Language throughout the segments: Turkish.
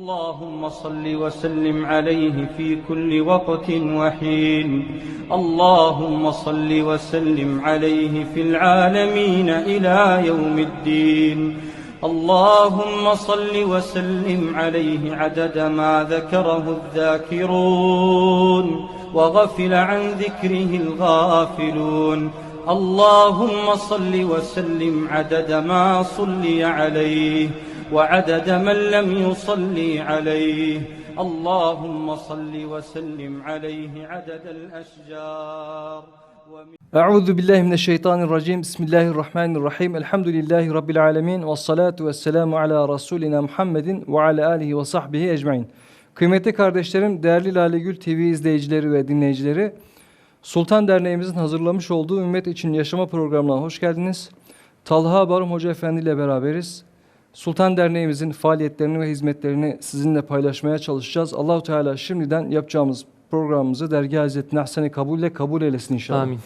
اللهم صل وسلم عليه في كل وقت وحين. اللهم صل وسلم عليه في العالمين إلى يوم الدين. اللهم صل وسلم عليه عدد ما ذكره الذاكرون وغفل عن ذكره الغافلون. اللهم صل وسلم عدد ما صلي عليه. وعدد من لم يصلي عليه اللهم صل وسلم عليه عدد الأشجار ومن Euzu billahi mineşşeytanirracim. Bismillahirrahmanirrahim. Elhamdülillahi rabbil alamin ve salatu vesselamu ala rasulina Muhammedin ve ala alihi ve sahbihi ecmaîn. Kıymetli kardeşlerim, değerli Lale Gül TV izleyicileri ve dinleyicileri, Sultan Derneğimizin hazırlamış olduğu Ümmet için Yaşama programına hoş geldiniz. Talha Barum Hoca Efendi ile beraberiz. Sultan Derneğimizin faaliyetlerini ve hizmetlerini sizinle paylaşmaya çalışacağız. Allahu Teala şimdiden yapacağımız programımızı dergâh hazretine ahsen kabulle kabul eylesin inşallah. Amin.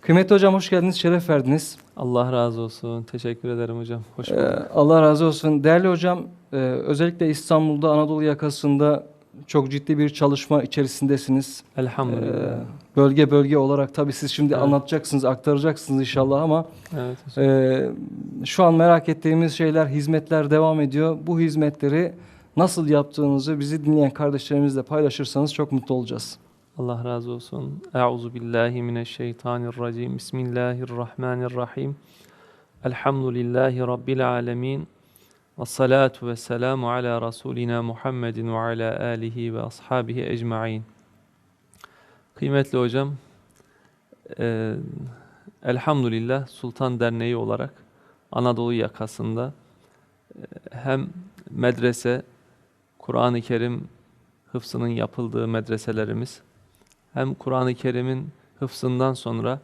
Kıymetli hocam hoş geldiniz, şeref verdiniz. Allah razı olsun. Teşekkür ederim hocam. Hoş Ee, bulduk. Allah razı olsun. Değerli hocam, e, özellikle İstanbul'da Anadolu yakasında çok ciddi bir çalışma içerisindesiniz. Elhamdülillah. Ee, bölge bölge olarak tabii siz şimdi Evet. anlatacaksınız, aktaracaksınız inşallah ama evet e, şu an merak ettiğimiz şeyler, hizmetler devam ediyor. Bu hizmetleri nasıl yaptığınızı bizi dinleyen kardeşlerimizle paylaşırsanız çok mutlu olacağız. Allah razı olsun. Euzu billahi mineşşeytanirracim. Bismillahirrahmanirrahim. Elhamdülillahi rabbil alamin. Ve salatu ve selamu ala rasulina Muhammedin ve ala alihi ve ashabihi ecmaîn. Kıymetli hocam, eee, elhamdülillah Sultan Derneği olarak Anadolu yakasında eee, hem medrese, Kur'an-ı Kerim hıfzının yapıldığı medreselerimiz, hem Kur'an-ı Kerim'in hıfzından sonra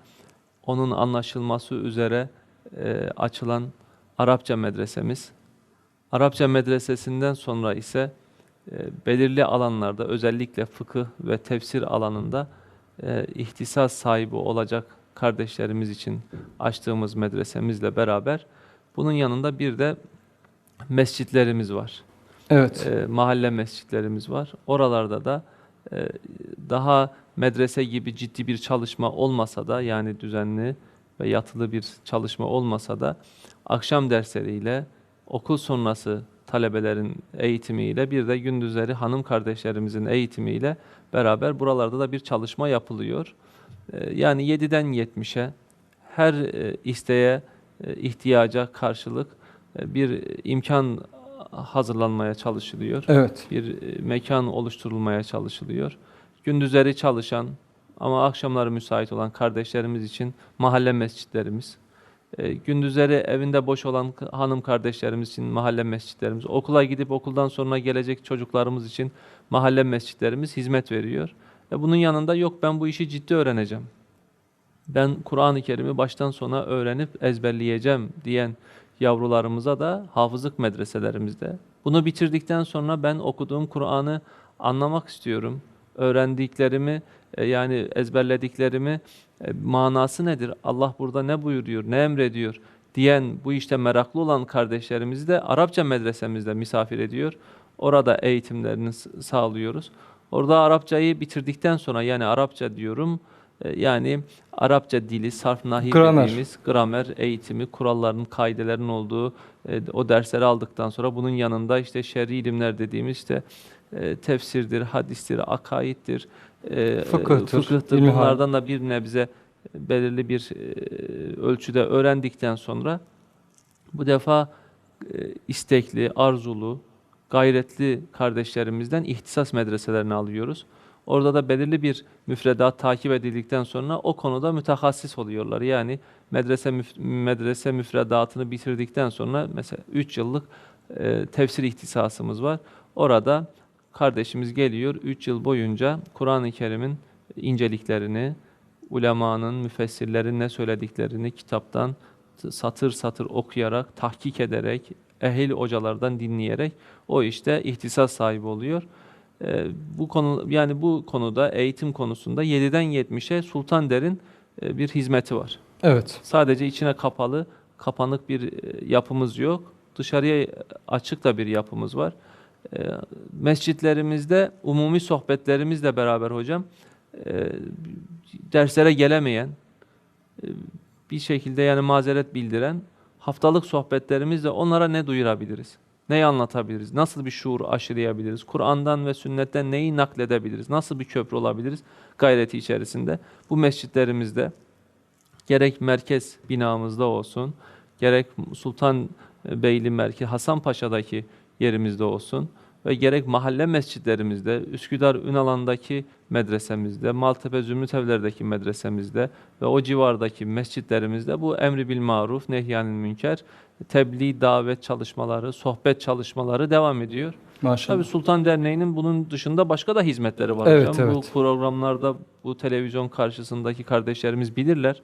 onun anlaşılması üzere eee, açılan Arapça medresemiz, Arapça medresesinden sonra ise e, belirli alanlarda özellikle fıkıh ve tefsir alanında e, ihtisas sahibi olacak kardeşlerimiz için açtığımız medresemizle beraber bunun yanında bir de mescitlerimiz var. Evet. E, mahalle mescitlerimiz var. Oralarda da e, daha medrese gibi ciddi bir çalışma olmasa da yani düzenli ve yatılı bir çalışma olmasa da akşam dersleriyle okul sonrası talebelerin eğitimiyle bir de gündüzleri hanım kardeşlerimizin eğitimiyle beraber buralarda da bir çalışma yapılıyor. E, yani 7'den 70'e her e, isteğe, e, ihtiyaca karşılık e, bir imkan hazırlanmaya çalışılıyor Evet. bir mekan oluşturulmaya çalışılıyor. Gündüzleri çalışan ama akşamları müsait olan kardeşlerimiz için mahalle mescitlerimiz, gündüzleri evinde boş olan hanım kardeşlerimiz için mahalle mescitlerimiz, okula gidip okuldan sonra gelecek çocuklarımız için mahalle mescitlerimiz hizmet veriyor. E, bunun yanında yok ben bu işi ciddi öğreneceğim. Ben Kur'an-ı Kerim'i baştan sona öğrenip ezberleyeceğim diyen yavrularımıza da hafızlık medreselerimizde. Bunu bitirdikten sonra ben okuduğum Kur'an'ı anlamak istiyorum. Öğrendiklerimi e, yani ezberlediklerimi e, manası nedir? Allah burada ne buyuruyor, ne emrediyor diyen bu işte meraklı olan kardeşlerimizi de Arapça medresemizde misafir ediyor. Orada eğitimlerini sağlıyoruz. Orada Arapçayı bitirdikten sonra yani Arapça diyorum e, yani Arapça dili, sarf, Gramer. dediğimiz gramer eğitimi, kuralların, kaidelerin olduğu o dersleri aldıktan sonra bunun yanında işte şer'i ilimler dediğimiz işte e, tefsirdir, hadistir, akaittir, e, Fıkıhtır, fıkıhtır. ilmihal. Bunlardan da bir nebze belirli bir e, ölçüde öğrendikten sonra bu defa e, istekli, arzulu, gayretli kardeşlerimizden ihtisas medreselerine alıyoruz. Orada da belirli bir müfredat takip edildikten sonra o konuda mütehassıs oluyorlar. Yani medrese müf- medrese müfredatını bitirdikten sonra mesela 3 yıllık e, tefsir ihtisasımız var. Orada kardeşimiz geliyor 3 yıl boyunca Kur'an-ı Kerim'in inceliklerini, ulemanın, müfessirlerin ne söylediklerini kitaptan satır satır okuyarak, tahkik ederek, ehil hocalardan dinleyerek o işte ihtisas sahibi oluyor. Ee, bu konu yani bu konuda eğitim konusunda 7'den 70'e Sultan Der'in e, bir hizmeti var. Evet. Sadece içine kapalı, kapanık bir e, yapımız yok. Dışarıya açık da bir yapımız var. E, mescitlerimizde umumi sohbetlerimizle beraber hocam e, derslere gelemeyen e, bir şekilde yani mazeret bildiren haftalık sohbetlerimizle onlara ne duyurabiliriz? Neyi anlatabiliriz? Nasıl bir şuur aşılayabiliriz? Kur'an'dan ve sünnetten neyi nakledebiliriz? Nasıl bir köprü olabiliriz? Gayreti içerisinde. Bu mescitlerimizde gerek merkez binamızda olsun, gerek Sultanbeyli Merkez Hasanpaşa'daki yerimizde olsun ve gerek mahalle mescitlerimizde, Üsküdar Ünalan'daki medresemizde, Maltepe Zümrüt Evler'deki medresemizde ve o civardaki mescitlerimizde bu emri bil maruf, nehyanil münker, tebliğ, davet çalışmaları, sohbet çalışmaları devam ediyor. Maşallah. Tabii Sultan Derneği'nin bunun dışında başka da hizmetleri var Evet, hocam. Bu evet. programlarda bu televizyon karşısındaki kardeşlerimiz bilirler.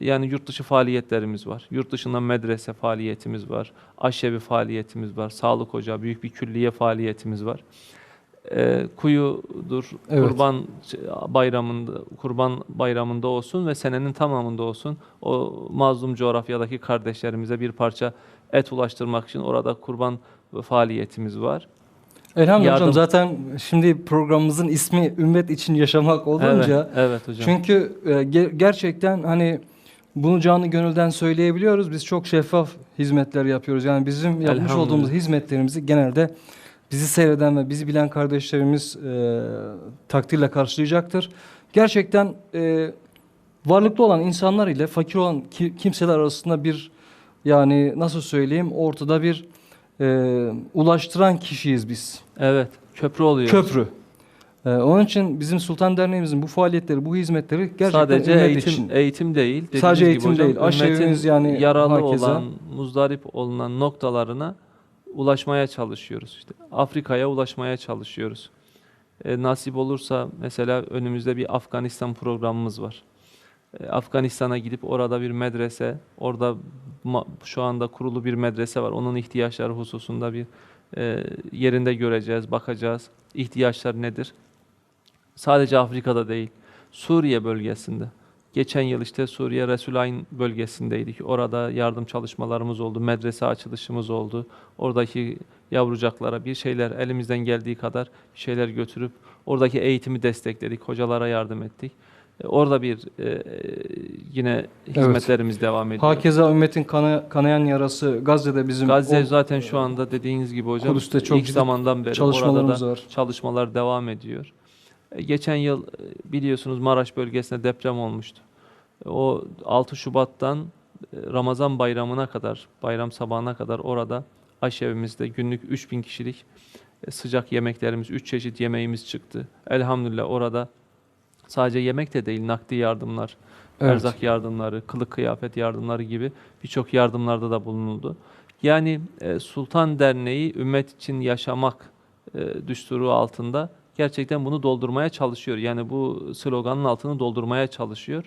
Yani yurt dışı faaliyetlerimiz var. Yurt dışından medrese faaliyetimiz var. Aşevi faaliyetimiz var. Sağlık ocağı, büyük bir külliye faaliyetimiz var. Ee, kuyudur, Evet. kurban bayramında, kurban bayramında olsun ve senenin tamamında olsun o mazlum coğrafyadaki kardeşlerimize bir parça et ulaştırmak için orada kurban faaliyetimiz var. Elhamdülillah hocam zaten şimdi programımızın ismi ümmet için yaşamak olunca evet, evet hocam. çünkü e, ge- gerçekten hani bunu canı gönülden söyleyebiliyoruz. Biz çok şeffaf hizmetler yapıyoruz. Yani bizim yapmış olduğumuz hizmetlerimizi genelde bizi seyreden ve bizi bilen kardeşlerimiz e, takdirle karşılayacaktır. Gerçekten e, varlıklı olan insanlar ile fakir olan ki- kimseler arasında bir yani nasıl söyleyeyim ortada bir e, ulaştıran kişiyiz biz. Evet, köprü oluyor. Köprü. Ee, onun için bizim Sultan Derneğimizin bu faaliyetleri, bu hizmetleri gerçekten Sadece eğitim için. eğitim değil. Sadece eğitim hocam, değil, aşevimiz yani yaralı hakeza. olan, muzdarip olunan noktalarına ulaşmaya çalışıyoruz. İşte Afrika'ya ulaşmaya çalışıyoruz. E, nasip olursa mesela önümüzde bir Afganistan programımız var. E, Afganistan'a gidip orada bir medrese, orada şu anda kurulu bir medrese var. Onun ihtiyaçları hususunda bir e, yerinde göreceğiz, bakacağız. İhtiyaçlar nedir? Sadece Afrika'da değil, Suriye bölgesinde. Geçen yıl işte Suriye Resulayn bölgesindeydik. Orada yardım çalışmalarımız oldu, medrese açılışımız oldu. Oradaki yavrucaklara bir şeyler elimizden geldiği kadar şeyler götürüp oradaki eğitimi destekledik, hocalara yardım ettik. E, Orada bir e, yine hizmetlerimiz devam ediyor. Hakeza ümmetin kana- kanayan yarası Gazze'de bizim Gazze o zaten şu anda dediğiniz gibi hocam Kudüs'te çok ilk zamandan beri orada da var. çalışmalar devam ediyor. E, Geçen yıl e, biliyorsunuz Maraş bölgesinde deprem olmuştu. E, O 6 Şubat'tan Ramazan bayramına kadar, bayram sabahına kadar orada aşevimizde günlük 3000 kişilik sıcak yemeklerimiz, 3 çeşit yemeğimiz çıktı. Elhamdülillah orada sadece yemek de değil, nakdi yardımlar, Evet. erzak yardımları, kılık kıyafet yardımları gibi birçok yardımlarda da bulunuldu. Yani Sultan Derneği ümmet için yaşamak düsturu altında gerçekten bunu doldurmaya çalışıyor. Yani bu sloganın altını doldurmaya çalışıyor.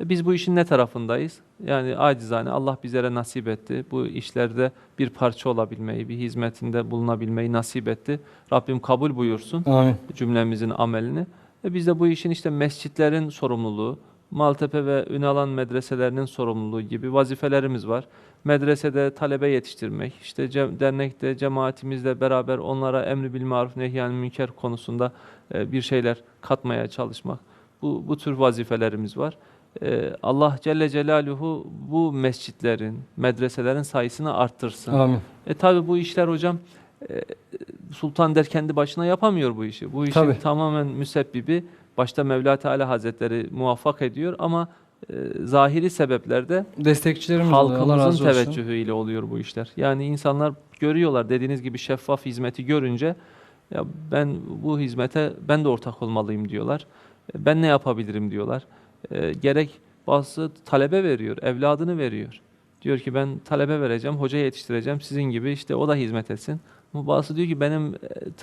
E, Biz bu işin ne tarafındayız? Yani acizane Allah bizlere nasip etti. Bu işlerde bir parça olabilmeyi, bir hizmetinde bulunabilmeyi nasip etti. Rabbim kabul buyursun Amin. cümlemizin amelini. Ve biz de bu işin işte mescitlerin sorumluluğu, Maltepe ve Ünalan medreselerinin sorumluluğu gibi vazifelerimiz var. Medresede talebe yetiştirmek, işte ce- dernekte cemaatimizle beraber onlara emri bil maruf nehyanil münker konusunda e, bir şeyler katmaya çalışmak. Bu, bu tür vazifelerimiz var. E, Allah Celle Celaluhu bu mescitlerin, medreselerin sayısını arttırsın. Amin. E tabi bu işler hocam e, Sultan der kendi başına yapamıyor bu işi. Bu işin Tabii. tamamen müsebbibi başta Mevla Teala Hazretleri muvaffak ediyor ama e, zahiri sebeplerde Destekçilerimiz oluyor. Allah halkımızın razı olsun. teveccühüyle oluyor bu işler. Yani insanlar görüyorlar dediğiniz gibi şeffaf hizmeti görünce ya ben bu hizmete ben de ortak olmalıyım diyorlar. E, Ben ne yapabilirim diyorlar. E, gerek bazısı talebe veriyor, evladını veriyor. Diyor ki ben talebe vereceğim, hoca yetiştireceğim sizin gibi işte o da hizmet etsin. Ama bazısı diyor ki benim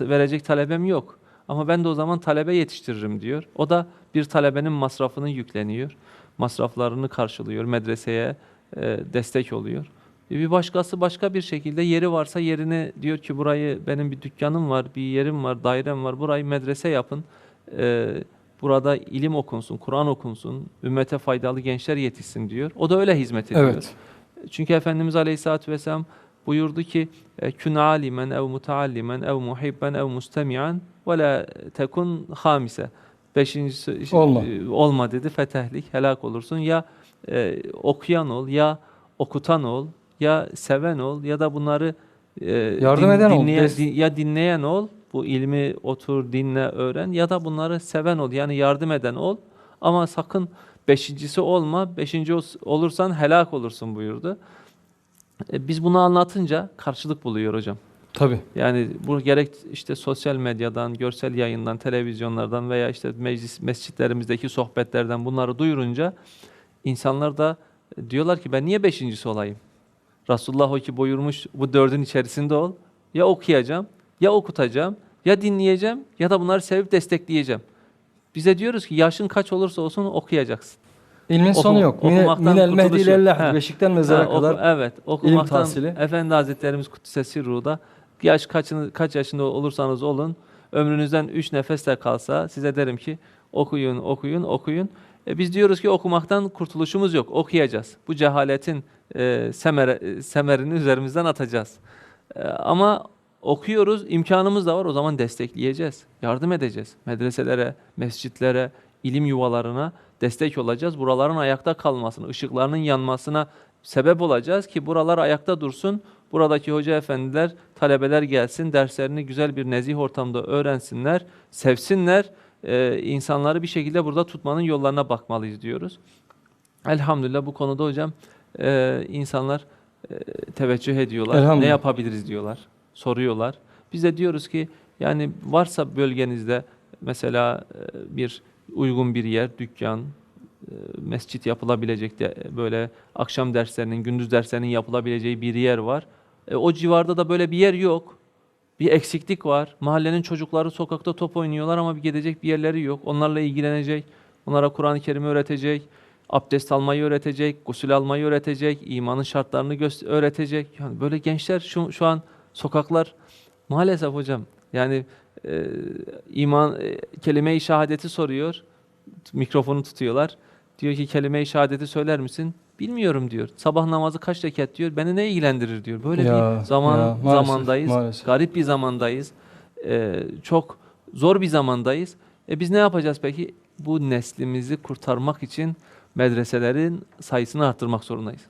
e, verecek talebem yok. Ama ben de o zaman talebe yetiştiririm diyor. O da bir talebenin masrafını yükleniyor. Masraflarını karşılıyor, medreseye e, destek oluyor. E, Bir başkası başka bir şekilde yeri varsa yerine diyor ki burayı benim bir dükkanım var, bir yerim var, dairem var. Burayı medrese yapın. E, burada ilim okunsun, Kur'an okunsun, ümmete faydalı gençler yetişsin diyor. O da öyle hizmet ediyor. Evet. Çünkü Efendimiz Aleyhisselatü Vesselam buyurdu ki e, kün alimen ev mutaallimen ev muhibben ev mustemi'an ve la tekun hamise. Beşincisi Olma. e, olma dedi fetehlik helak olursun ya e, okuyan ol ya okutan ol ya seven ol ya da bunları e, Yardım eden ol, dinleyen, des- din- ya dinleyen ol bu ilmi otur dinle öğren ya da bunları seven ol yani yardım eden ol ama sakın beşincisi olma beşinci ol- olursan helak olursun buyurdu. E, biz bunu anlatınca karşılık buluyor hocam. Tabii. Yani bu gerek işte sosyal medyadan, görsel yayından, televizyonlardan veya işte meclis mescitlerimizdeki sohbetlerden bunları duyurunca insanlar da diyorlar ki ben niye beşincisi olayım? Resulullah o ki buyurmuş bu dördün içerisinde ol. Ya okuyacağım, ya okutacağım, ya dinleyeceğim ya da bunları sevip destekleyeceğim. Bize diyoruz ki yaşın kaç olursa olsun okuyacaksın. İlmin sonu yok. Minel mehdi kurtuluş ile yok. lahd. He. Beşikten mezara Ha, kadar. evet, okumaktan tahsili. Efendi Hazretlerimiz Kuddisesi Ruh'da yaş kaçını, kaç yaşında olursanız olun ömrünüzden üç nefes de kalsa size derim ki okuyun, okuyun, okuyun. E, biz diyoruz ki okumaktan kurtuluşumuz yok. Okuyacağız. Bu cehaletin e, semere, e, semerini üzerimizden atacağız. E, ama okuyoruz, imkanımız da var. O zaman destekleyeceğiz. Yardım edeceğiz. Medreselere, mescitlere, ilim yuvalarına destek olacağız. Buraların ayakta kalmasına, ışıklarının yanmasına sebep olacağız ki buralar ayakta dursun. Buradaki hoca efendiler, talebeler gelsin, derslerini güzel bir nezih ortamda öğrensinler, sevsinler. Ee, insanları bir şekilde burada tutmanın yollarına bakmalıyız diyoruz. Elhamdülillah bu konuda hocam e, insanlar e, teveccüh ediyorlar. Ne yapabiliriz diyorlar, soruyorlar. Biz de diyoruz ki yani varsa bölgenizde mesela e, bir uygun bir yer, dükkan, e, mescit yapılabilecek de böyle akşam derslerinin, gündüz derslerinin yapılabileceği bir yer var. E, o civarda da böyle bir yer yok. Bir eksiklik var. Mahallenin çocukları sokakta top oynuyorlar ama bir gidecek bir yerleri yok. Onlarla ilgilenecek, onlara Kur'an-ı Kerim'i öğretecek, abdest almayı öğretecek, gusül almayı öğretecek, imanın şartlarını öğretecek. Yani böyle gençler şu, şu an sokaklar maalesef hocam yani e, iman e, kelime-i şehadeti soruyor. Mikrofonu tutuyorlar. Diyor ki kelime-i şehadeti söyler misin? Bilmiyorum diyor. Sabah namazı kaç rekat diyor. Beni ne ilgilendirir diyor. Böyle Ya, bir zaman ya, maalesef, zamandayız. maalesef. Garip bir zamandayız. Ee, çok zor bir zamandayız. E biz ne yapacağız peki? Bu neslimizi kurtarmak için medreselerin sayısını arttırmak zorundayız.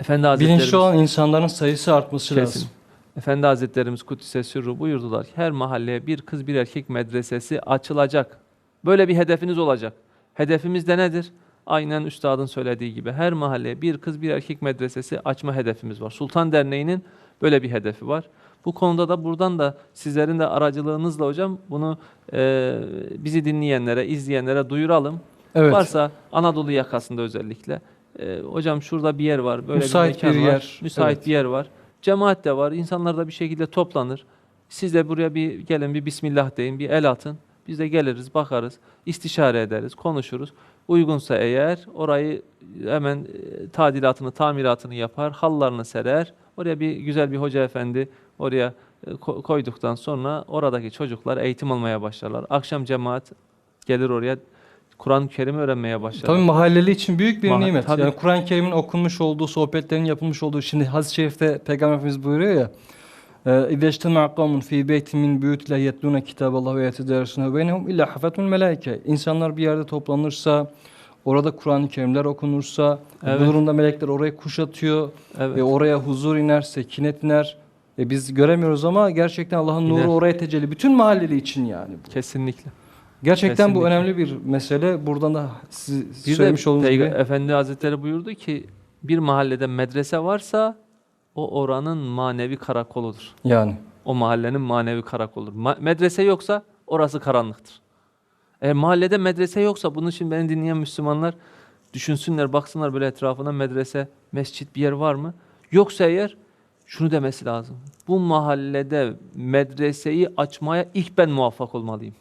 Efendi Hazretlerimiz Bilinçli olan insanların sayısı artması Kesin. lazım. Efendi Hazretlerimiz Kuddise Sürru buyurdular ki her mahalleye bir kız bir erkek medresesi açılacak. Böyle bir hedefiniz olacak. Hedefimiz de nedir? Aynen üstadın söylediği gibi her mahalleye bir kız bir erkek medresesi açma hedefimiz var. Sultan Derneği'nin böyle bir hedefi var. Bu konuda da buradan da sizlerin de aracılığınızla hocam bunu e, bizi dinleyenlere, izleyenlere duyuralım. Evet. Varsa Anadolu yakasında özellikle. e, hocam şurada bir yer var, böyle Müsait bir mekan bir var. yer, Müsait evet. bir yer var. Cemaat de var. İnsanlar da bir şekilde toplanır. Siz de buraya bir gelin bir bismillah deyin, bir el atın. Biz de geliriz, bakarız, istişare ederiz, konuşuruz. Uygunsa eğer orayı hemen e, tadilatını, tamiratını yapar, hallarını serer. Oraya bir güzel bir hoca efendi oraya e, ko- koyduktan sonra oradaki çocuklar eğitim almaya başlarlar. Akşam cemaat gelir oraya Kur'an-ı Kerim'i öğrenmeye başlarlar. Tabii mahalleli için büyük bir Mahalle- nimet. tabii. Yani Kur'an-ı Kerim'in okunmuş olduğu, sohbetlerin yapılmış olduğu. Şimdi Hadis-i Şerif'te Peygamber Efendimiz buyuruyor ya. اِذَا اجْتَمَعَ قَوْمٌ ف۪ي بَيْتٍ مِنْ بُيُوتِ اللّٰهِ يَتْلُونَ كِتَابَ اللّٰهِ وَيَتَدَارَسُونَهُ بَيْنَهُمْ اِلَّا حَفَتْهُ الْمَلَائِكَةِ İnsanlar bir yerde toplanırsa, orada Kur'an-ı Kerimler okunursa, Evet. bu durumda melekler orayı kuşatıyor Evet. ve oraya huzur iner, sekinet iner. E biz göremiyoruz ama gerçekten Allah'ın İner. nuru oraya tecelli. Bütün mahalleli için yani. Kesinlikle. Gerçekten bu Kesinlikle. önemli bir mesele. Buradan da siz Bir söylemiş de olduğunuz Peyga- gibi. Efendi Hazretleri buyurdu ki bir mahallede medrese varsa o oranın manevi karakoludur. Yani. O mahallenin manevi karakoludur. Ma- medrese yoksa orası karanlıktır. Eğer mahallede medrese yoksa bunun için beni dinleyen Müslümanlar düşünsünler, baksınlar böyle etrafına medrese, mescit bir yer var mı? Yoksa eğer şunu demesi lazım. Bu mahallede medreseyi açmaya ilk ben muvaffak olmalıyım.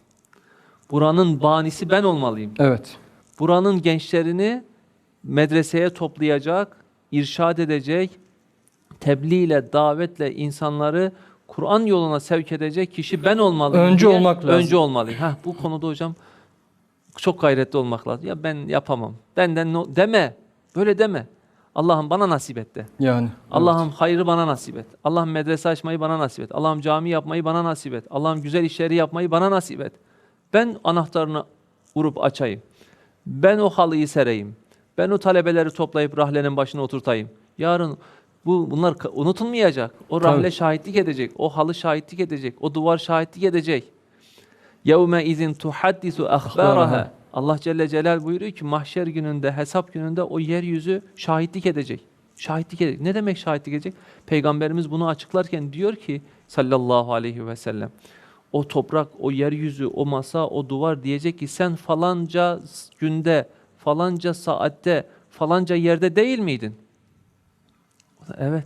Buranın banisi ben olmalıyım. Evet. Buranın gençlerini medreseye toplayacak, irşad edecek, tebliğ ile, davetle insanları Kur'an yoluna sevk edecek kişi ben olmalıyım. Öncü diye olmak lazım. Öncü olmalıyım. Heh, bu konuda hocam çok gayretli olmak lazım. Ya ben yapamam. Benden no, deme. Böyle deme. Allah'ım bana nasip et de. Yani. Allah'ım hayrı bana nasip et. Allah'ım medrese açmayı bana nasip et. Allah'ım cami yapmayı bana nasip et. Allah'ım güzel işleri yapmayı bana nasip et. Ben anahtarını vurup açayım. Ben o halıyı sereyim. Ben o talebeleri toplayıp rahlenin başına oturtayım. Yarın bu bunlar unutulmayacak. O rahle Tabii. şahitlik edecek. O halı şahitlik edecek. O duvar şahitlik edecek. Yevme izin tuhaddisu. Ahbaraha. Allah Celle Celal buyuruyor ki mahşer gününde, hesap gününde o yeryüzü şahitlik edecek. Şahitlik edecek. Ne demek şahitlik edecek? Peygamberimiz bunu açıklarken diyor ki sallallahu aleyhi ve sellem o toprak, o yeryüzü, o masa, o duvar diyecek ki sen falanca günde, falanca saatte, falanca yerde değil miydin? Evet.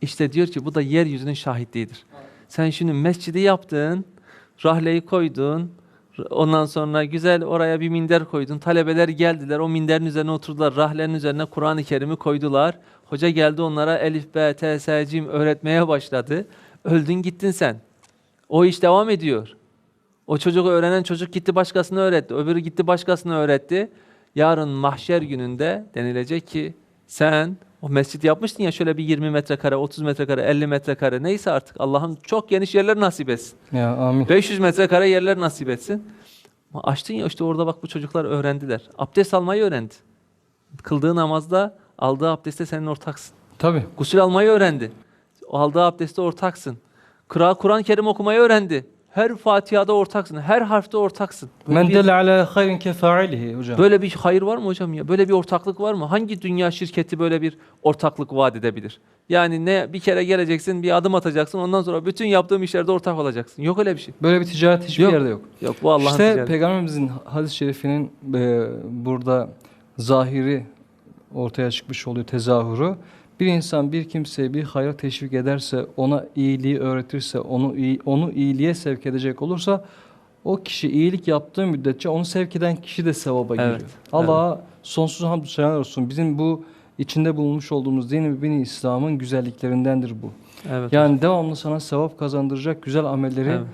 İşte diyor ki bu da yeryüzünün şahitliğidir. Sen şimdi mescidi yaptın, rahleyi koydun, ondan sonra güzel oraya bir minder koydun. Talebeler geldiler, o minderin üzerine oturdular, rahlerin üzerine Kur'an-ı Kerim'i koydular. Hoca geldi onlara elif, b, t, s, cim öğretmeye başladı. Öldün gittin sen. O iş devam ediyor. O çocuğu öğrenen çocuk gitti başkasına öğretti. Öbürü gitti başkasına öğretti. Yarın mahşer gününde denilecek ki sen o mescit yapmıştın ya şöyle bir 20 metrekare, 30 metrekare, 50 metrekare neyse artık Allah'ım çok geniş yerler nasip etsin. Ya amin. 500 metrekare yerler nasip etsin. Ama açtın ya işte orada bak bu çocuklar öğrendiler. Abdest almayı öğrendi. Kıldığı namazda aldığı abdeste senin ortaksın. Tabii. Gusül almayı öğrendi. Aldığı abdeste ortaksın. Kur'an-ı Kerim okumayı öğrendi. Her Fatiha'da ortaksın. Her harfte ortaksın. Men delle ala hayrin kefailihi hocam. Böyle bir hayır var mı hocam ya? Böyle bir ortaklık var mı? Hangi dünya şirketi böyle bir ortaklık vaat edebilir? Yani ne bir kere geleceksin, bir adım atacaksın, ondan sonra bütün yaptığım işlerde ortak olacaksın. Yok öyle bir şey. Böyle bir ticaret hiçbir Yok. yerde yok. Yok bu Allah'ın işte ticareti. Peygamberimizin hadis-i şerifinin e, burada zahiri ortaya çıkmış oluyor tezahürü. Bir insan bir kimseye bir hayra teşvik ederse, ona iyiliği öğretirse, onu iyi, onu iyiliğe sevk edecek olursa o kişi iyilik yaptığı müddetçe onu sevk eden kişi de sevaba Evet, giriyor. Allah'a sonsuz hamdü selam olsun. Bizim bu içinde bulunmuş olduğumuz din ve bin İslam'ın güzelliklerindendir bu. Evet. Yani devamlı sana sevap kazandıracak güzel amelleri Evet.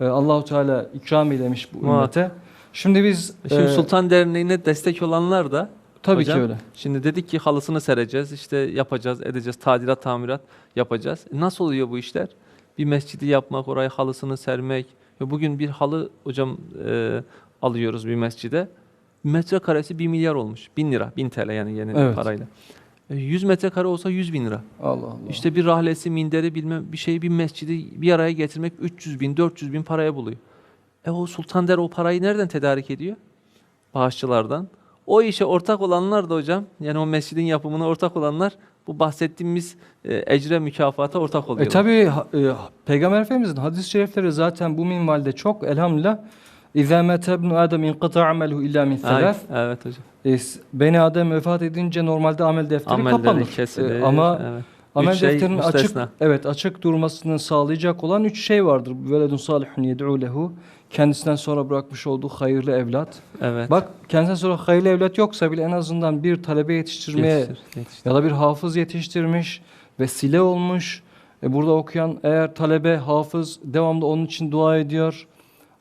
e, Allahu Teala ikram eylemiş bu ümmete. Şimdi biz Şimdi e, Sultan Derneği'ne destek olanlar da tabii hocam, ki öyle. Şimdi dedik ki halısını sereceğiz, işte yapacağız, edeceğiz, tadilat, tamirat yapacağız. E Nasıl oluyor bu işler? Bir mescidi yapmak, oraya halısını sermek. Ve bugün bir halı hocam e, alıyoruz bir mescide. Metrekaresi 1 milyar olmuş. 1000 lira, 1000 TL yani yeni Evet. parayla. E, 100 metrekare olsa 100 bin lira. Allah Allah. İşte bir rahlesi, minderi bilmem bir şeyi bir mescidi bir araya getirmek 300 bin, 400 bin paraya buluyor. E o Sultan Der o parayı nereden tedarik ediyor? Bağışçılardan. O işe ortak olanlar da hocam, yani o mescidin yapımına ortak olanlar bu bahsettiğimiz e, ecre mükafata ortak E oluyorlar. tabi e, Peygamber Efendimizin hadis-i şerifleri zaten bu minvalde çok elhamdülillah. İzâ mâte ibnu Adem inqata ameluhu illa min selâf. evet hocam. E, Beni Adem vefat edince normalde amel defteri Amelleri kapanır. kesilir. E, ama evet. amel Üç şey defterinin açık müstesna. evet açık durmasını sağlayacak olan üç şey vardır. Veledun salihun yed'u lehu. Kendisinden sonra bırakmış olduğu hayırlı evlat. Evet. Bak kendisinden sonra hayırlı evlat yoksa bile en azından bir talebe yetiştirmeye Yetiştir, yetiştir. ya da bir hafız yetiştirmiş, vesile olmuş. E burada okuyan eğer talebe, hafız devamlı onun için dua ediyor.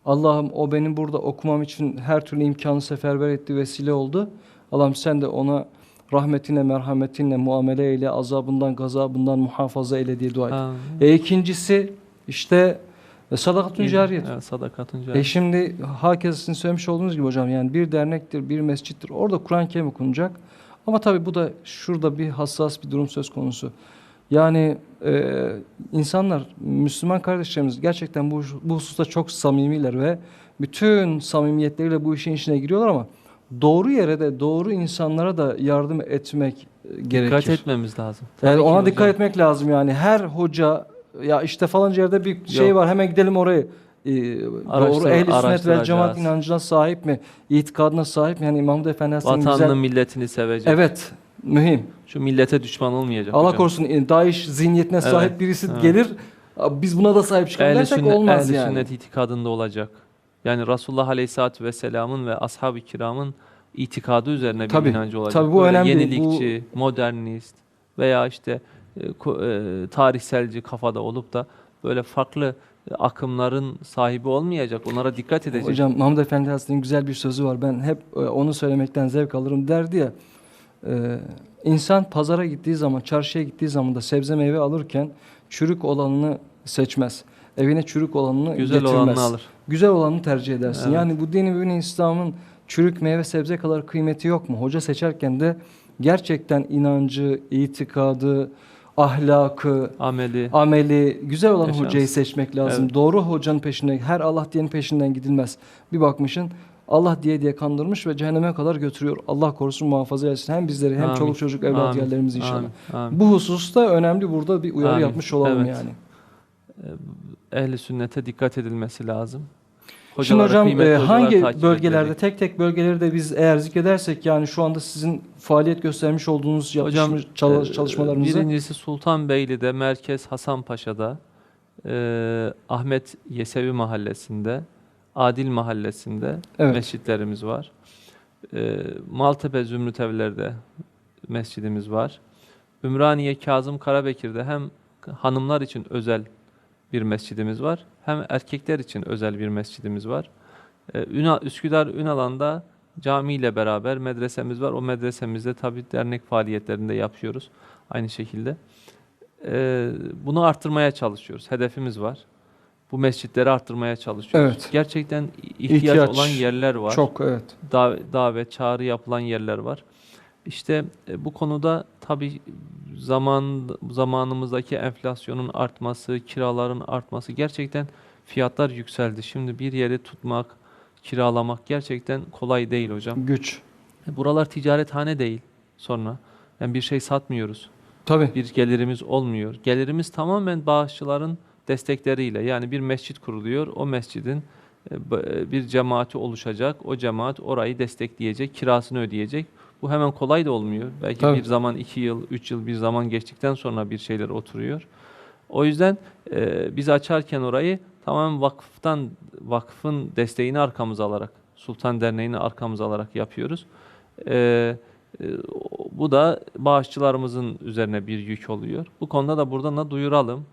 Allah'ım o benim burada okumam için her türlü imkanı seferber etti, vesile oldu. Allah'ım sen de ona rahmetinle, merhametinle muamele eyle, azabından, gazabından muhafaza eyle diye dua et. E ikincisi işte e, sadakatun iyi. cariyet. Evet, sadakatun E cariyet. şimdi herkes sizin söylemiş olduğunuz gibi hocam yani bir dernektir, bir mescittir. Orada Kur'an-ı Kerim okunacak. Ama tabii bu da şurada bir hassas bir durum söz konusu. Yani e, insanlar, Müslüman kardeşlerimiz gerçekten bu, bu hususta çok samimiler ve bütün samimiyetleriyle bu işin içine giriyorlar ama doğru yere de doğru insanlara da yardım etmek e, gerekir. Dikkat etmemiz lazım. Yani Tabii ki ona hocam. dikkat etmek lazım yani. Her hoca ya işte falanca yerde bir şey var hemen gidelim orayı. Ee, doğru Araştır- ehl-i sünnet ve araştıracağız. cemaat inancına sahip mi? İtikadına sahip mi? Yani İmam Mahmud Efendi Vatanını, güzel... milletini sevecek. Evet, mühim. Şu millete düşman olmayacak Allah hocam. korusun e, Daesh zihniyetine Evet, sahip birisi evet. gelir. Biz buna da sahip çıkalım Ehli dersek sünnet, olmaz ehli yani. sünnet itikadında olacak. Yani Resulullah Aleyhisselatü Vesselam'ın ve ashab-ı kiramın itikadı üzerine bir Tabii, inancı olacak. tabii bu Böyle önemli. Yenilikçi, modernist veya işte tarihselci kafada olup da böyle farklı e, akımların sahibi olmayacak. Onlara dikkat edecek. Hocam Mahmud Efendi Hazretleri'nin güzel bir sözü var. Ben hep e, onu söylemekten zevk alırım derdi ya. İnsan pazara gittiği zaman, çarşıya gittiği zaman da sebze meyve alırken çürük olanını seçmez. Evine çürük olanını Güzel getirmez. olanını alır. Güzel olanı tercih edersin. Evet. Yani bu dini mübin İslam'ın çürük meyve sebze kadar kıymeti yok mu? Hoca seçerken de gerçekten inancı, itikadı, ahlakı, Ameli. ameli güzel olan Yaşaması. hocayı seçmek lazım. Evet. Doğru hocanın peşinde, her Allah diyenin peşinden gidilmez. Bir bakmışın Allah diye diye kandırmış ve cehenneme kadar götürüyor. Allah korusun muhafaza etsin. Hem bizleri hem Amin. çoluk çocuk evlat Amin. yerlerimizi inşallah. Amin. Amin. Bu hususta önemli burada bir uyarı Amin. yapmış olalım Evet. yani. Ehli sünnete dikkat edilmesi lazım. Şimdi Hocalara, hocam kıymetli e, hangi takip bölgelerde edilecek. tek tek bölgeleri de biz eğer zikredersek yani şu anda sizin faaliyet göstermiş olduğunuz yapmış, Hocam çalış- e, çalışmalarınızı Birincisi Sultanbeyli'de, Merkez Hasanpaşa'da, e, Ahmet Yesevi Mahallesi'nde, Adil Mahallesi'nde Evet. mescitlerimiz var. E, Maltepe Zümrüt Evler'de mescidimiz var. Ümraniye Kazım Karabekir'de hem hanımlar için özel bir mescidimiz var, hem erkekler için özel bir mescidimiz var. E, Ünal, Üsküdar Ünalan'da camiyle beraber medresemiz var. O medresemizde tabi dernek faaliyetlerinde yapıyoruz aynı şekilde. E, bunu arttırmaya çalışıyoruz. Hedefimiz var. Bu mescitleri arttırmaya çalışıyoruz. Evet. Gerçekten ihtiyaç, İhtiyaç olan yerler var çok evet. dav- davet, çağrı yapılan yerler var. İşte e, bu konuda tabii zaman zamanımızdaki enflasyonun artması, kiraların artması gerçekten fiyatlar yükseldi. Şimdi bir yeri tutmak, kiralamak gerçekten kolay değil hocam. Güç. Buralar ticarethane değil sonra. Yani bir şey satmıyoruz. Tabii. Bir gelirimiz olmuyor. Gelirimiz tamamen bağışçıların destekleriyle. Yani bir mescit kuruluyor. O mescidin e, e, bir cemaati oluşacak. O cemaat orayı destekleyecek, kirasını ödeyecek. Bu hemen kolay da olmuyor. Belki Tabii. bir zaman iki yıl, üç yıl bir zaman geçtikten sonra bir şeyler oturuyor. O yüzden e, biz açarken orayı tamamen vakıftan, vakfın desteğini arkamıza alarak, Sultan Derneği'ni arkamıza alarak yapıyoruz. E, e, bu da bağışçılarımızın üzerine bir yük oluyor. Bu konuda da buradan da duyuralım.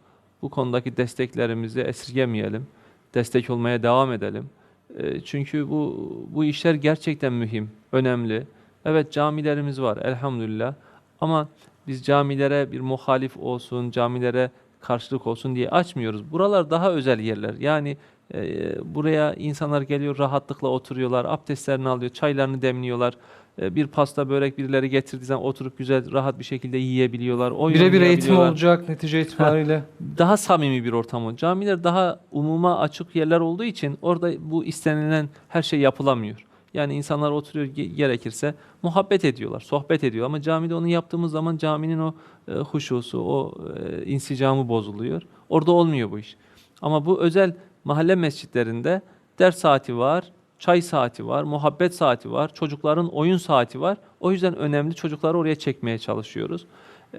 Bu konudaki desteklerimizi esirgemeyelim. Destek olmaya devam edelim. E, Çünkü bu bu işler gerçekten mühim, önemli. Evet camilerimiz var elhamdülillah. Ama biz camilere bir muhalif olsun, camilere karşılık olsun diye açmıyoruz. Buralar daha özel yerler. Yani e, buraya insanlar geliyor rahatlıkla oturuyorlar, abdestlerini alıyor, çaylarını demliyorlar. E, bir pasta börek birileri getirdiği zaman oturup güzel rahat bir şekilde yiyebiliyorlar. Birebir eğitim olacak netice itibariyle. Daha samimi bir ortam o. Camiler daha umuma açık yerler olduğu için orada bu istenilen her şey yapılamıyor. Yani insanlar oturuyor ge- gerekirse muhabbet ediyorlar, sohbet ediyor ama camide onu yaptığımız zaman caminin o e, huşusu, o e, insicamı bozuluyor. Orada olmuyor bu iş. Ama bu özel mahalle mescitlerinde ders saati var, çay saati var, muhabbet saati var, çocukların oyun saati var. O yüzden önemli çocukları oraya çekmeye çalışıyoruz.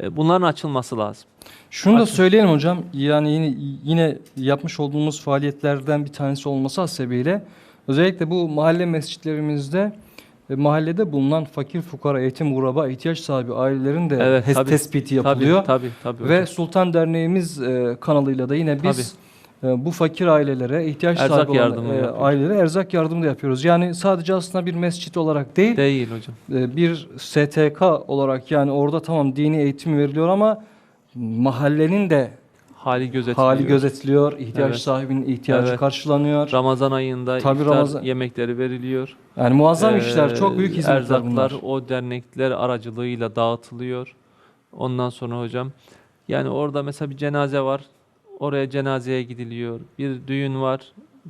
E, Bunların açılması lazım. Şunu da söyleyelim hocam. Yani yine, yine yapmış olduğumuz faaliyetlerden bir tanesi olması hasebiyle özellikle bu mahalle mescitlerimizde ve mahallede bulunan fakir fukara, eğitim kuraba, ihtiyaç sahibi ailelerin de Evet, hes- tabii. tespiti yapılıyor. Tabii tabii. tabii Ve. Sultan Derneğimiz e, kanalıyla da yine biz e, bu fakir ailelere, ihtiyaç Erzak sahibi olan e, ailelere erzak yardımı da yapıyoruz. Yani sadece aslında bir mescit olarak değil, Değil hocam. e, bir STK olarak yani orada tamam dini eğitim veriliyor ama mahallenin de Hali gözetiliyor. hali gözetiliyor, ihtiyaç Evet. sahibinin ihtiyacı Evet. karşılanıyor. Ramazan ayında Tabii iftar Ramazan- yemekleri veriliyor. Yani muazzam Ee, işler, çok büyük hizmetler Erzaklar bunlar. o dernekler aracılığıyla dağıtılıyor. Ondan sonra hocam yani orada mesela bir cenaze var. Oraya cenazeye gidiliyor. Bir düğün var.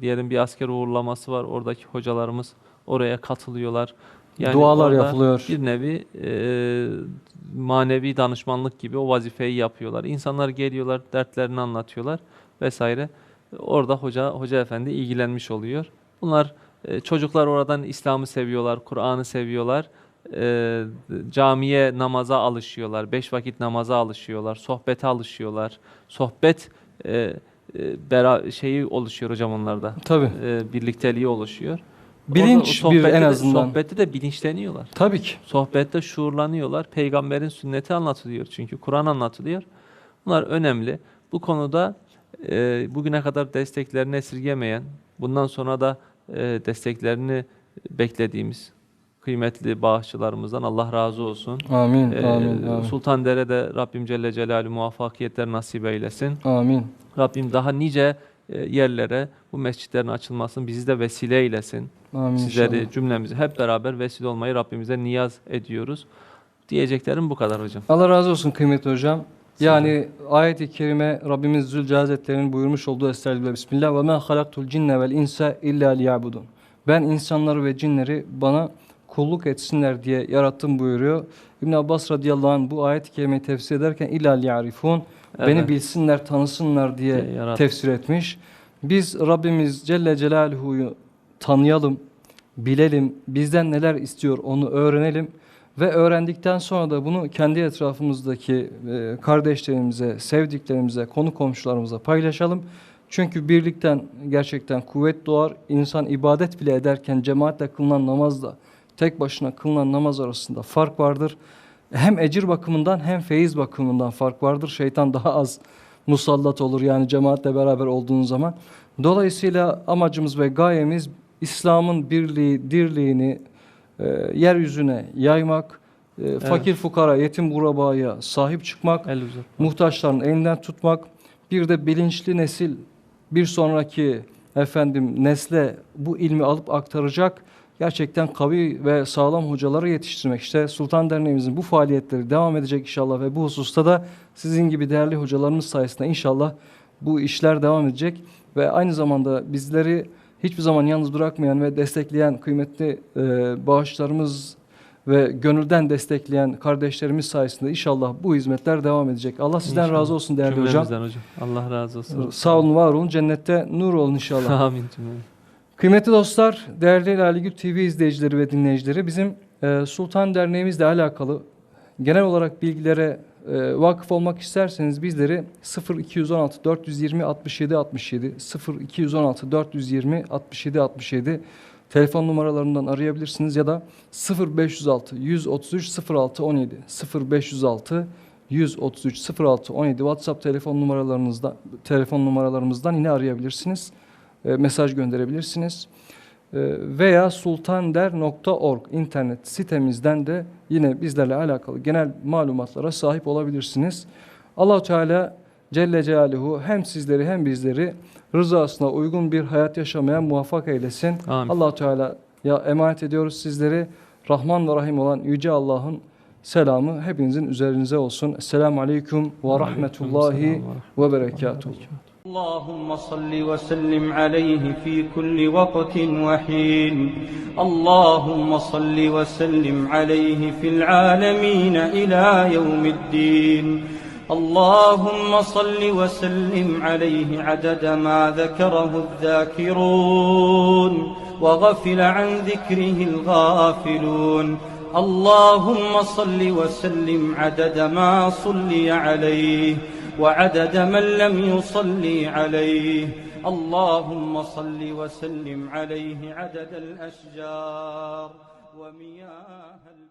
Diyelim bir asker uğurlaması var. Oradaki hocalarımız oraya katılıyorlar. Dualar orada yapılıyor. Bir nevi e, manevi danışmanlık gibi o vazifeyi yapıyorlar. İnsanlar geliyorlar, dertlerini anlatıyorlar vesaire. Orada hoca hoca efendi ilgilenmiş oluyor. Bunlar e, çocuklar oradan İslam'ı seviyorlar, Kur'an'ı seviyorlar. E, camiye namaza alışıyorlar, beş vakit namaza alışıyorlar, sohbete alışıyorlar. Sohbet e, e, şeyi oluşuyor hocam onlarda. Tabii. E, birlikteliği oluşuyor. Bilinç bir en de- azından. sohbette de bilinçleniyorlar. Tabii ki. Sohbette şuurlanıyorlar. Peygamberin sünneti anlatılıyor çünkü. Kur'an anlatılıyor. Bunlar önemli. Bu konuda e, bugüne kadar desteklerini esirgemeyen, bundan sonra da e, desteklerini beklediğimiz kıymetli bağışçılarımızdan Allah razı olsun. Amin. Ee, amin. Amin. Sultandere'de Rabbim Celle Celaluhu muvaffakiyetler nasip eylesin. Amin. Rabbim daha nice yerlere bu mescitlerin açılmasını bizi de vesile eylesin. Amin Sizleri inşallah. cümlemizi hep beraber vesile olmayı Rabbimize niyaz ediyoruz. Diyeceklerim bu kadar hocam. Allah razı olsun kıymetli hocam. Yani ayet-i kerime Rabbimiz Zülcezazetlerinin buyurmuş olduğu Estağfirullah Bismillah ve ma halaktul cinne vel insa illa liyabudun. Ben insanları ve cinleri bana kulluk etsinler diye yarattım buyuruyor. İbn Abbas radıyallahu anh bu ayet-i kerimeyi tefsir ederken illa liyarifun beni Evet. bilsinler, tanısınlar diye Diye yarattı. tefsir etmiş. Biz Rabbimiz Celle Celaluhu'yu tanıyalım, bilelim, bizden neler istiyor onu öğrenelim ve öğrendikten sonra da bunu kendi etrafımızdaki e, kardeşlerimize, sevdiklerimize, konu komşularımıza paylaşalım. Çünkü birlikten gerçekten kuvvet doğar. İnsan ibadet bile ederken cemaatle kılınan namazla tek başına kılınan namaz arasında fark vardır. Hem ecir bakımından hem feyiz bakımından fark vardır. Şeytan daha az musallat olur yani cemaatle beraber olduğunuz zaman. Dolayısıyla amacımız ve gayemiz İslam'ın birliği, dirliğini e, yeryüzüne yaymak, e, fakir fukara, yetim kurabaya sahip çıkmak, El muhtaçların elinden tutmak, bir de bilinçli nesil bir sonraki efendim nesle bu ilmi alıp aktaracak gerçekten kavi ve sağlam hocaları yetiştirmek. İşte Sultan Derneğimizin bu faaliyetleri devam edecek inşallah ve bu hususta da sizin gibi değerli hocalarımız sayesinde inşallah bu işler devam edecek ve aynı zamanda bizleri hiçbir zaman yalnız bırakmayan ve destekleyen kıymetli e, bağışlarımız ve gönülden destekleyen kardeşlerimiz sayesinde inşallah bu hizmetler devam edecek. Allah sizden İnşallah. razı olsun değerli hocam. Hocam. Allah razı olsun. Sağ olun, var olun. Cennette nur olun inşallah. Amin cümlemiz. Kıymetli dostlar, değerli Laligül TV izleyicileri ve dinleyicileri bizim e, Sultan Derneğimizle alakalı genel olarak bilgilere e, vakıf olmak isterseniz bizleri 0216 420 67 67 0216 420 67 67 telefon numaralarından arayabilirsiniz ya da 0506 133 06 17 0506 133 06 17 WhatsApp telefon numaralarınızdan telefon numaralarımızdan yine arayabilirsiniz. E, mesaj gönderebilirsiniz. E, veya sultander.org internet sitemizden de yine bizlerle alakalı genel malumatlara sahip olabilirsiniz. Allahu Teala Celle Celaluhu hem sizleri hem bizleri rızasına uygun bir hayat yaşamaya muvaffak eylesin. Amin. Allahu Teala ya emanet ediyoruz sizleri. Rahman ve Rahim olan yüce Allah'ın selamı hepinizin üzerinize olsun. Esselamu aleyküm ve rahmetullahi ve berekatuhu. اللهم صل وسلم عليه في كل وقت وحين. اللهم صل وسلم عليه في العالمين إلى يوم الدين. اللهم صل وسلم عليه عدد ما ذكره الذاكرون وغفل عن ذكره الغافلون. اللهم صل وسلم عدد ما صلي عليه. وعدد من لم يصلي عليه. اللهم صل وسلم عليه عدد الأشجار ومياه